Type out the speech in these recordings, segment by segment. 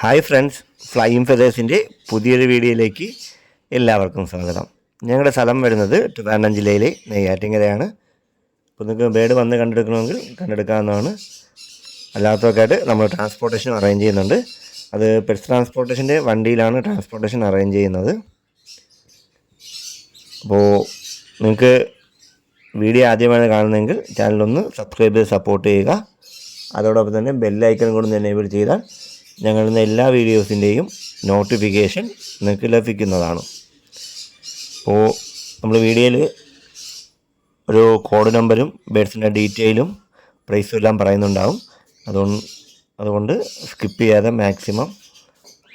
Hi friends flying ഫെതേഴ്സിന്റെ പുതിയൊരു വീഡിയോയിലേക്ക് എല്ലാവർക്കും സ്വാഗതം. ഞങ്ങളുടെ സ്ഥലം വരുന്നത് ട്രിവാൻഡ്രം ജില്ലയിലെ നെയ്യാറ്റിങ്ങരയാണ് അപ്പോൾ നിങ്ങൾക്ക് ബേഡ് വന്ന് കണ്ടെടുക്കണമെങ്കിൽ കണ്ടെടുക്കാവുന്നതാണ്. അല്ലാത്തവർക്കായിട്ട് നമ്മൾ ട്രാൻസ്പോർട്ടേഷൻ അറേഞ്ച് ചെയ്യുന്നുണ്ട്. അത് പെറ്റ്സ് ട്രാൻസ്പോർട്ടേഷന്റെ വണ്ടിയിലാണ് ട്രാൻസ്പോർട്ടേഷൻ അറേഞ്ച് ചെയ്യുന്നത്. അപ്പോൾ നിങ്ങൾക്ക് വീഡിയോ ആദ്യമാണ് കാണുന്നതെങ്കിൽ ചാനലൊന്ന് സബ്സ്ക്രൈബ് ചെയ്ത് സപ്പോർട്ട് ചെയ്യുക. അതോടൊപ്പം തന്നെ ബെല്ലൈക്കൺ കൂടി എനേബിൾ ചെയ്താൽ ഞങ്ങളുടെ എല്ലാ വീഡിയോസിന്റെയും നോട്ടിഫിക്കേഷൻ നിങ്ങൾക്ക് ലഭിക്കുന്നതാണ്. അപ്പോൾ നമ്മൾ വീഡിയോയിൽ ഒരു കോഡ് നമ്പരും ബേഡ്സിന്റെ ഡീറ്റെയിലും പ്രൈസും എല്ലാം പറയുന്നുണ്ടാവും. അതുകൊണ്ട് അതുകൊണ്ട് സ്കിപ്പ് ചെയ്യാതെ മാക്സിമം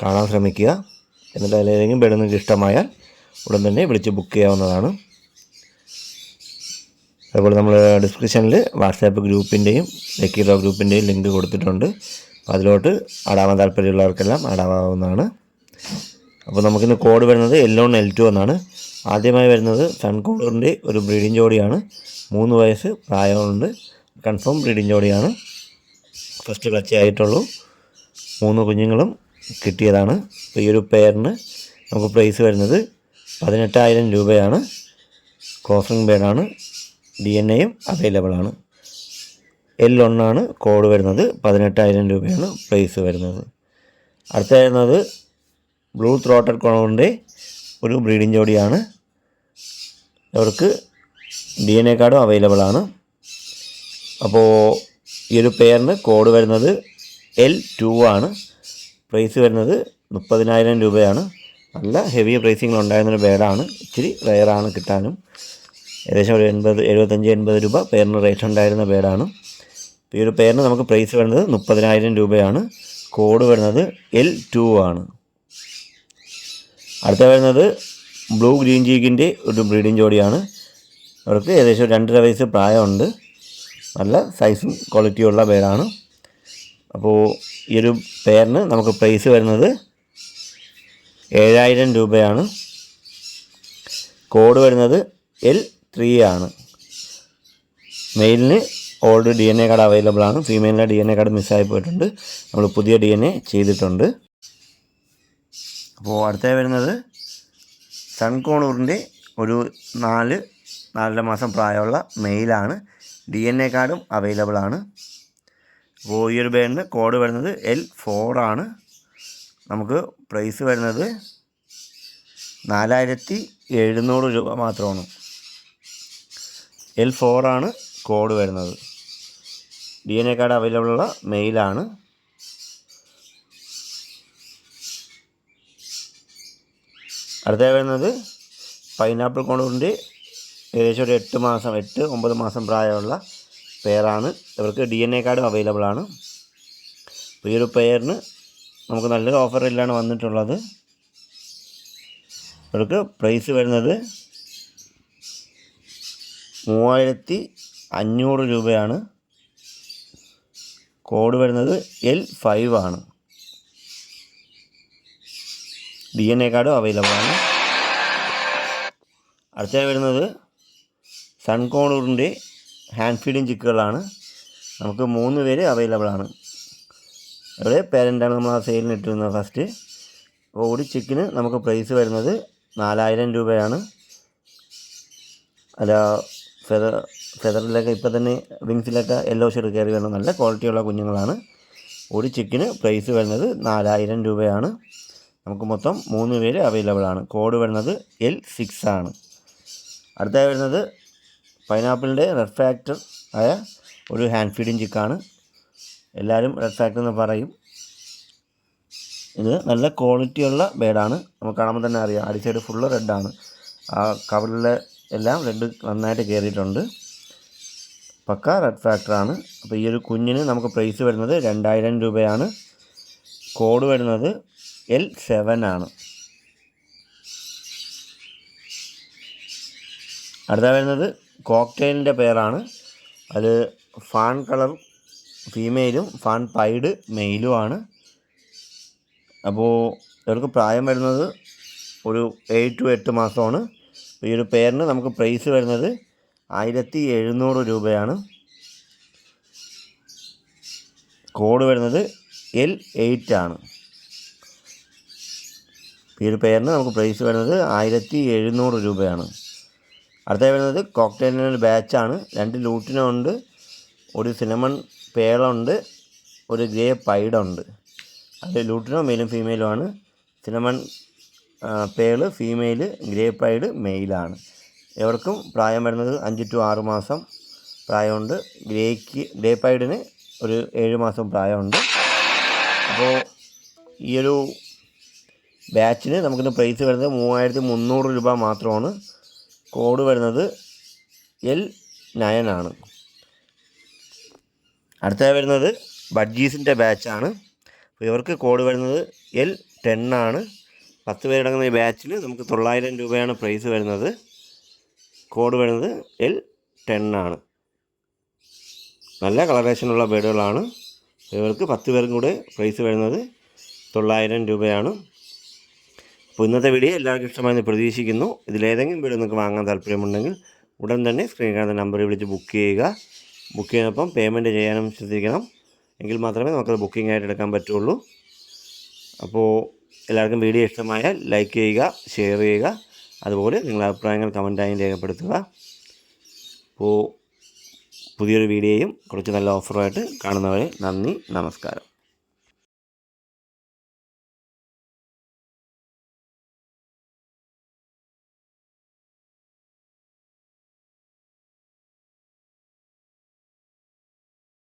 കാണാൻ ശ്രമിക്കുക. എന്നിട്ട് അതിലേതെങ്കിലും ബേഡ് നിങ്ങൾക്ക് ഇഷ്ടമായാൽ ഉടൻ തന്നെ വിളിച്ച് ബുക്ക് ചെയ്യാവുന്നതാണ്. അതുപോലെ നമ്മൾ ഡിസ്ക്രിപ്ഷനിൽ വാട്സാപ്പ് ഗ്രൂപ്പിന്റെയും ലക്കി ഡോ ഗ്രൂപ്പിന്റെയും ലിങ്ക് കൊടുത്തിട്ടുണ്ട്. അതിലോട്ട് ആടാവാൻ താല്പര്യമുള്ളവർക്കെല്ലാം ആടാവാവുന്നതാണ് അപ്പോൾ നമുക്കിന്ന് കോഡ് വരുന്നത് എൽ വൺ എൽ ടു എന്നാണ്. ആദ്യമായി വരുന്നത് സൺകോളറിന്റെ ഒരു ബ്രീഡിംഗ് ജോഡിയാണ്. മൂന്ന് വയസ്സ് പ്രായമുണ്ട്. കൺഫേം ബ്രീഡിംഗ് ജോഡിയാണ്. ഫസ്റ്റ് ക്ലച്ച് ആയിട്ടുള്ളൂ. മൂന്ന് കുഞ്ഞുങ്ങളും കിട്ടിയതാണ്. അപ്പോൾ ഈ ഒരു പെയറിന് നമുക്ക് പ്രൈസ് വരുന്നത് പതിനെട്ടായിരം രൂപയാണ്. ക്രോസിംഗ് ബേഡാണ് ഡി എൻ എയും അവൈലബിൾ ഒന്നാണ് കോഡ് വരുന്നത്. പതിനെട്ടായിരം രൂപയാണ് പ്രൈസ് വരുന്നത്. അടുത്ത വരുന്നത് ബ്ലൂ ത്രോട്ടഡ് കോണിന്റെ ഒരു ബ്രീഡിംഗ് ജോഡിയാണ്. അവർക്ക് ഡി എൻ എ കാർഡും അവൈലബിൾ ആണ്. അപ്പോൾ ഈ ഒരു പെയറിന് കോഡ് വരുന്നത് എൽ ടു ആണ്. പ്രൈസ് വരുന്നത് മുപ്പതിനായിരം രൂപയാണ്. നല്ല ഹെവി പ്രൈസിങ്ങിൽ ഉണ്ടായിരുന്നൊരു ബേഡാണ് ഇച്ചിരി റയറാണ് കിട്ടാനും. ഏകദേശം ഒരു എൺപത് എഴുപത്തഞ്ച് എൺപത് രൂപ പേരിന് റേറ്റ് ഉണ്ടായിരുന്ന ബേഡാണ് ഈ ഒരു പേരിന് നമുക്ക് പ്രൈസ് വരുന്നത് മുപ്പതിനായിരം രൂപയാണ്. കോഡ് വരുന്നത് എൽ ടു ആണ്. അടുത്ത വരുന്നത് ബ്ലൂ ഗ്രീൻ ചീക്കിന്റെ ഒരു ബ്രീഡിംഗ് ജോഡിയാണ്. അവർക്ക് ഏകദേശം രണ്ടര വയസ്സ് പ്രായമുണ്ട്. നല്ല സൈസും ക്വാളിറ്റിയുള്ള പേരാണ്. അപ്പോൾ ഈ ഒരു പേരിന് നമുക്ക് പ്രൈസ് വരുന്നത് ഏഴായിരം രൂപയാണ്. കോഡ് വരുന്നത് എൽ ത്രീ ആണ്. മെയിലിന് old D N A card available ആണ്. ഫീമെയിലിന്റെ ഡി എൻ എ കാർഡ് മിസ്സായി പോയിട്ടുണ്ട്. നമ്മൾ പുതിയ ഡി എൻ എ ചെയ്തിട്ടുണ്ട്. അപ്പോൾ അടുത്ത വരുന്നത് സൺകോണൂറിന്റെ ഒരു നാല് നാലര മാസം പ്രായമുള്ള മെയിലാണ് ഡി എൻ എ കാർഡും അവൈലബിൾ ആണ്. അപ്പോൾ ഈ ഒരു ബാൻഡിന് കോഡ് വരുന്നത് എൽ ഫോർ ആണ്. നമുക്ക് പ്രൈസ് വരുന്നത് നാലായിരത്തി എഴുന്നൂറ് രൂപ മാത്രമാണ്. എൽ ഫോറാണ് കോഡ് വരുന്നത്. D N A card available ഉള്ള മെയിലാണ് അടുത്ത വരുന്നത് പൈനാപ്പിൾ കോണൂറിന്റെ ഏകദേശം ഒരു എട്ട് മാസം എട്ട് ഒമ്പത് മാസം പ്രായമുള്ള പെയറാണ് ഇവർക്ക് ഡി എൻ എ കാർഡും അവൈലബിൾ ആണ്. അപ്പോൾ ഈ ഒരു പെയറിന് നമുക്ക് നല്ലൊരു ഓഫറിലാണ് വന്നിട്ടുള്ളത്. ഇവർക്ക് പ്രൈസ് വരുന്നത് മൂവായിരത്തി അഞ്ഞൂറ് രൂപയാണ്. കോഡ് വരുന്നത് എൽ ഫൈവ് ആണ്. ഡി എൻ എ കാർഡും അവൈലബിൾ ആണ്. അടുത്തായി വരുന്നത് സൺകോണൂറിന്റെ ഹാൻഡ് ഫീഡിങ് ചിക്കുകളാണ് നമുക്ക് മൂന്ന് പേര് അവൈലബിൾ ആണ്. ഇവിടെ പേരന്റാണ് നമ്മൾ ആ സെയിലിന് ഇട്ടിരുന്നത് ഫസ്റ്റ് അപ്പോൾ ഒരു ചിക്കിന് നമുക്ക് പ്രൈസ് വരുന്നത് നാലായിരം രൂപയാണ്. അല്ല ഫെദർ ഫെദറിലൊക്കെ ഇപ്പോൾ തന്നെ വിങ്സിലൊക്കെ യെല്ലോ ഷെഡ് കയറി വരുന്ന നല്ല ക്വാളിറ്റിയുള്ള കുഞ്ഞുങ്ങളാണ്. ഒരു ചിക്കിന് പ്രൈസ് വരുന്നത് നാലായിരം രൂപയാണ്. നമുക്ക് മൊത്തം മൂന്ന് പേര് അവൈലബിൾ ആണ്. കോഡ് വരുന്നത് എൽ സിക്സ് ആണ്. അടുത്തായി വരുന്നത് പൈനാപ്പിളിന്റെ റെഡ് ഫാക്ടർ ആയ ഒരു ഹാൻഡ് ഫീഡിങ് ചിക്കാണ് എല്ലാവരും റെഡ് ഫാക്ടർ എന്ന് പറയും. ഇത് നല്ല ക്വാളിറ്റിയുള്ള ബേഡാണ് നമുക്ക് കാണുമ്പോൾ തന്നെ അറിയാം. അടി സൈഡ് ഫുള്ള് റെഡാണ് ആ കവറിലെ എല്ലാം റെഡ് നന്നായിട്ട് കയറിയിട്ടുണ്ട്. പക്ക റെഡ് ഫാക്ടറാണ്. അപ്പോൾ ഈ ഒരു കുഞ്ഞിന് നമുക്ക് പ്രൈസ് വരുന്നത് രണ്ടായിരം രൂപയാണ്. കോഡ് വരുന്നത് എൽ സെവൻ ആണ്. അടുത്ത വരുന്നത് കോക്ടെയിലിന്റെ പേരാണ്. അത് ഫാൻ കളർ ഫീമെയിലും ഫാൻ പൈഡ് മെയിലുമാണ് അപ്പോൾ ഇവർക്ക് പ്രായം വരുന്നത് ഒരു ഏഴ് ടു എട്ട് മാസമാണ്. ഈ ഒരു പേരിന് നമുക്ക് പ്രൈസ് വരുന്നത് ആയിരത്തി എഴുന്നൂറ് രൂപയാണ് കോഡ് വരുന്നത് എൽ എയ്റ്റ് ആണ്. ഈ ഒരു പെയറിന് നമുക്ക് പ്രൈസ് വരുന്നത് ആയിരത്തി എഴുന്നൂറ് രൂപയാണ്. അടുത്ത വരുന്നത് കോക്ടെയിലിന്റെ ബാച്ചാണ് രണ്ട് ലൂട്ടിനുണ്ട് ഒരു സിനമൺ പേളുണ്ട് ഒരു ഗ്രേ പൈഡുണ്ട് അത് ലൂട്ടിനോ മെയിലും ഫീമെയിലും ആണ്. Cinnamon pearl female grey pied മെയിലാണ് എവർക്കും പ്രായം വരുന്നത് അഞ്ച് ടു ആറ് മാസം പ്രായമുണ്ട്. ഗ്രേക്ക് ഗ്രേ പൈഡിന് ഒരു ഏഴ് മാസം പ്രായമുണ്ട്. അപ്പോൾ ഈ ഒരു ബാച്ചിന് നമുക്കിന്ന് പ്രൈസ് വരുന്നത് മൂവായിരത്തി മുന്നൂറ് രൂപ മാത്രമാണ്. കോഡ് വരുന്നത് എൽ നയൻ ആണ്. അടുത്ത വരുന്നത് ബഡ്ജീസിന്റെ ബാച്ചാണ് അപ്പോൾ ഇവർക്ക് കോഡ് വരുന്നത് എൽ ടെൻ പത്ത് പേരടങ്ങുന്ന ഈ ബാച്ചിൽ നമുക്ക് തൊള്ളായിരം രൂപയാണ് പ്രൈസ് വരുന്നത്. കോഡ് വരുന്നത് എൽ ടെൻ ആണ്. നല്ല കളറേഷനുള്ള ബേഡുകളാണ്. ഇവർക്ക് പത്ത് പേർക്കും കൂടെ പ്രൈസ് വരുന്നത് തൊള്ളായിരം രൂപയാണ്. അപ്പോൾ ഇന്നത്തെ വീഡിയോ എല്ലാവർക്കും ഇഷ്ടമായെന്ന് പ്രതീക്ഷിക്കുന്നു. ഇതിലേതെങ്കിലും വീട് നിങ്ങൾക്ക് വാങ്ങാൻ താല്പര്യമുണ്ടെങ്കിൽ ഉടൻ തന്നെ സ്ക്രീൻ കാണുന്ന നമ്പറിൽ വിളിച്ച് ബുക്ക് ചെയ്യുക. ബുക്ക് ചെയ്യുന്നപ്പം പേയ്മെന്റ് ചെയ്യാനും ശ്രദ്ധിക്കണം. എങ്കിൽ മാത്രമേ നമുക്കത് ബുക്കിംഗ് ആയിട്ട് എടുക്കാൻ പറ്റുള്ളൂ. അപ്പോൾ എല്ലാവർക്കും വീഡിയോ ഇഷ്ടമായാൽ ലൈക്ക് ചെയ്യുക ഷെയർ ചെയ്യുക. അതുപോലെ നിങ്ങളുടെ അഭിപ്രായങ്ങൾ കമന്റായും രേഖപ്പെടുത്തുക. അപ്പോൾ പുതിയൊരു വീഡിയോയും കുറച്ച് നല്ല ഓഫറുമായിട്ട് കാണുന്നവരെ നന്ദി നമസ്കാരം.